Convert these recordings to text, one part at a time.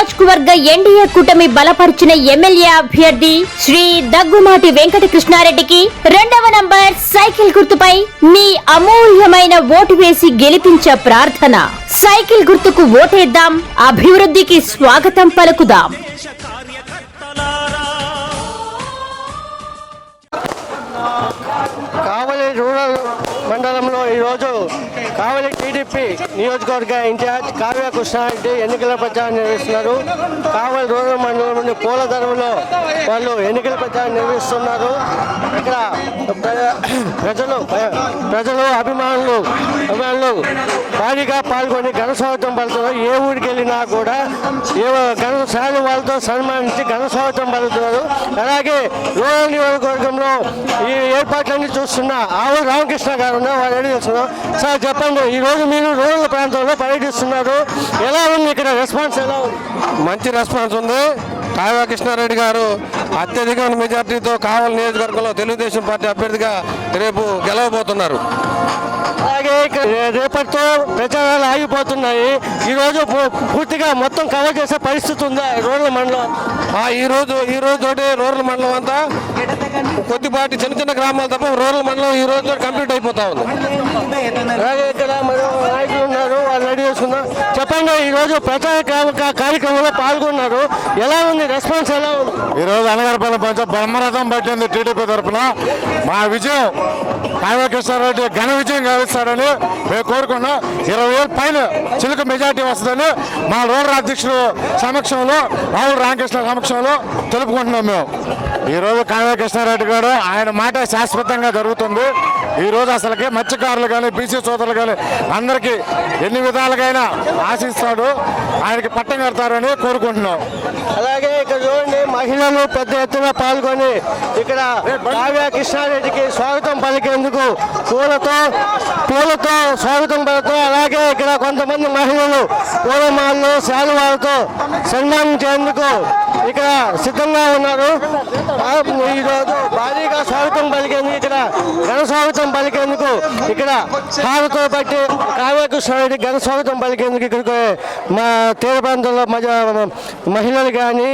నియోజకవర్గ ఎన్డీఏ కూటమి బలపరిచిన ఎమ్మెల్యే అభ్యర్థి శ్రీ దగ్గుమాటి వెంకట కృష్ణారెడ్డికి రెండవ నంబర్ సైకిల్ గుర్తుపై మీ అమూల్యమైన ఓటు వేసి గెలిపించే ప్రార్థన. సైకిల్ గుర్తుకు ఓటేద్దాం. అభివృద్ధికి స్వాగతం పలుకుదాం. మండలంలో ఈరోజు కావలి టీడీపీ నియోజకవర్గ ఇన్ఛార్జ్ కావ్య కృష్ణారెడ్డి ఎన్నికల ప్రచారం నిర్వహిస్తున్నారు. కావలి రూరల్ మండలంలోని పూలధరలో వాళ్ళు ఎన్నికల ప్రచారం నిర్వహిస్తున్నారు. ఇక్కడ ప్రజలు ప్రజలు అభిమానులు అభిమానులు భారీగా పాల్గొని ఘన స్వాగతం పలుతున్నారు ఏ ఊరికి వెళ్ళినా కూడా ఏ ఘన సాయి వాళ్ళతో సన్మానించి ఘన స్వాగతం పలుతున్నారు అలాగే రూరల్ నియోజకవర్గంలో ఈ ఏర్పాట్లన్నీ చూస్తున్న ఆవు రామకృష్ణ గారు ఉన్నారు వారు అడిగి సార్ చెప్పండి. ఈ రోజు మీరు రూరల్ ప్రాంతంలో పర్యటిస్తున్నారు. ఎలా ఉంది ఇక్కడ రెస్పాన్స్ ఎలా ఉంది? మంచి రెస్పాన్స్ ఉంది. కావ్య కృష్ణారెడ్డి గారు అత్యధికమైన మెజార్టీతో కావలి నియోజకవర్గంలో తెలుగుదేశం పార్టీ అభ్యర్థిగా రేపు గెలవబోతున్నారు. అలాగే ఇక్కడ రేపటితో ప్రచారాలు ఆగిపోతున్నాయి. ఈ రోజు పూ- పూర్తిగా మొత్తం కవర్ చేసే పరిస్థితి ఉందా రూరల్ మండలం? ఆ ఈ రోజు ఈ రోజు తోటి రూరల్ మండలం అంతా. కొద్దిపాటి చిన్న చిన్న గ్రామాలు తప్ప రూరల్ మండలం ఈ రోజు కంప్లీట్ అయిపోతా ఉంది. ఇక్కడ మరో నాయకులు ఉన్నారు వాళ్ళు రెడీ చేసుకుందాం. చెప్పండి ఈ రోజు ప్రచార కార్యక్రమంలో పాల్గొన్నారు. ఎలా ఉంది రెస్పాన్స్ ఎలా ఉంది? ఈరోజు అనగరపల్లి పంచ బ్రహ్మరథం పట్టింది టీడీపీ తరఫున మా విజయం కావ్యకృష్ణారెడ్డి ఘన విజయం గావిస్తాడని మేము కోరుకున్నాం. ఇరవై వేల పైన చిలుక మెజార్టీ వస్తుందని మా రూరల్ అధ్యక్షుడు సమక్షంలో రాహుల్ రామకృష్ణ సమక్షంలో తెలుపుకుంటున్నాం మేము. ఈరోజు కావ్యకృష్ణారెడ్డి గారు ఆయన మాట శాశ్వతంగా జరుగుతుంది. ఈ రోజు అసలుకి మత్స్యకారులు కానీ బీసీ సోదరులు కానీ అందరికీ ఎన్ని విధాలుగైనా ఆశిస్తాడు. ఆయనకి పట్టం కడతారని కోరుకుంటున్నాం. అలాగే ఇక్కడ చూడండి మహిళలు పెద్ద ఎత్తున పాల్గొని ఇక్కడ కావ్య కృష్ణారెడ్డికి స్వాగతం పలికేందుకు పూలతో పూలతో స్వాగతం పలుకుతూ అలాగే ఇక్కడ కొంతమంది మహిళలు పూలమాలను శాలువాలతో సన్మానించేందుకు ఇక్కడ సిద్ధంగా ఉన్నారు. ఈరోజు భారీగా స్వాగతం పలికేందుకు ఇక్కడ ఘన స్వాగతం పలికేందుకు ఇక్కడ హారతో బట్టి కావ్య ఘన స్వాగతం పలికేందుకు ఇక్కడికి మా తీర ప్రాంతంలో మహిళలు కానీ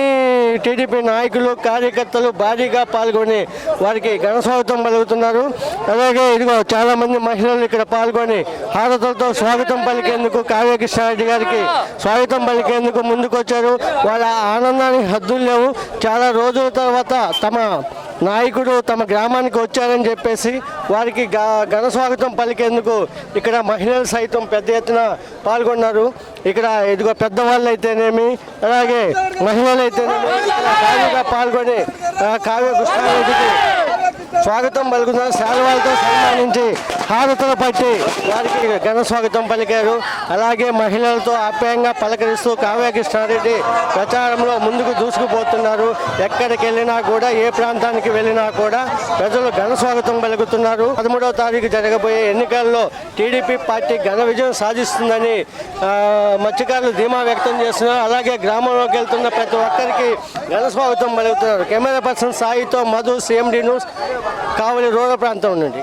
టీడీపీ నాయకులు కార్యకర్తలు భారీగా పాల్గొని వారికి ఘన స్వాగతం పలుకుతున్నారు. అలాగే ఇదిగో చాలా మంది మహిళలు ఇక్కడ పాల్గొని హారతులతో స్వాగతం పలికేందుకు కావ్యకృష్ణారెడ్డి గారికి స్వాగతం పలికేందుకు ముందుకొచ్చారు. వాళ్ళ ఆనందానికి హద్దులు లేవు. చాలా రోజుల తర్వాత తమ నాయకుడు తమ గ్రామానికి వచ్చారని చెప్పేసి వారికి గా- ఘన స్వాగతం పలికేందుకు ఇక్కడ మహిళలు సైతం పెద్ద ఎత్తున పాల్గొన్నారు. ఇక్కడ ఇదిగో పెద్దవాళ్ళు అయితేనేమి అలాగే మహిళలు అయితేనేమి పాల్గొని కావ్య కృష్ణారెడ్డికి స్వాగతం పలుకుతున్నారు. శాలువాలతో సన్మానించి హారతలు పట్టి వారికి ఘన స్వాగతం పలికారు. అలాగే మహిళలతో ఆప్యాయంగా పలకరిస్తూ కావ్య కృష్ణారెడ్డి ప్రచారంలో ముందుకు దూసుకుపోతున్నారు ఎక్కడికి వెళ్ళినా కూడా ఏ ప్రాంతానికి వెళ్ళినా కూడా ప్రజలు ఘన స్వాగతం పలుకుతున్నారు. పదమూడవ తారీఖు జరగబోయే ఎన్నికల్లో టీడీపీ పార్టీ ఘన విజయం సాధిస్తుందని మత్స్యకారులు ధీమా వ్యక్తం చేస్తున్నారు. అలాగే గ్రామంలోకి వెళ్తున్న ప్రతి ఒక్కరికి ఘన స్వాగతం పలుకుతున్నారు. Camera person సాయితో Madhu CMD news Kavali rural ప్రాంతం నుండి.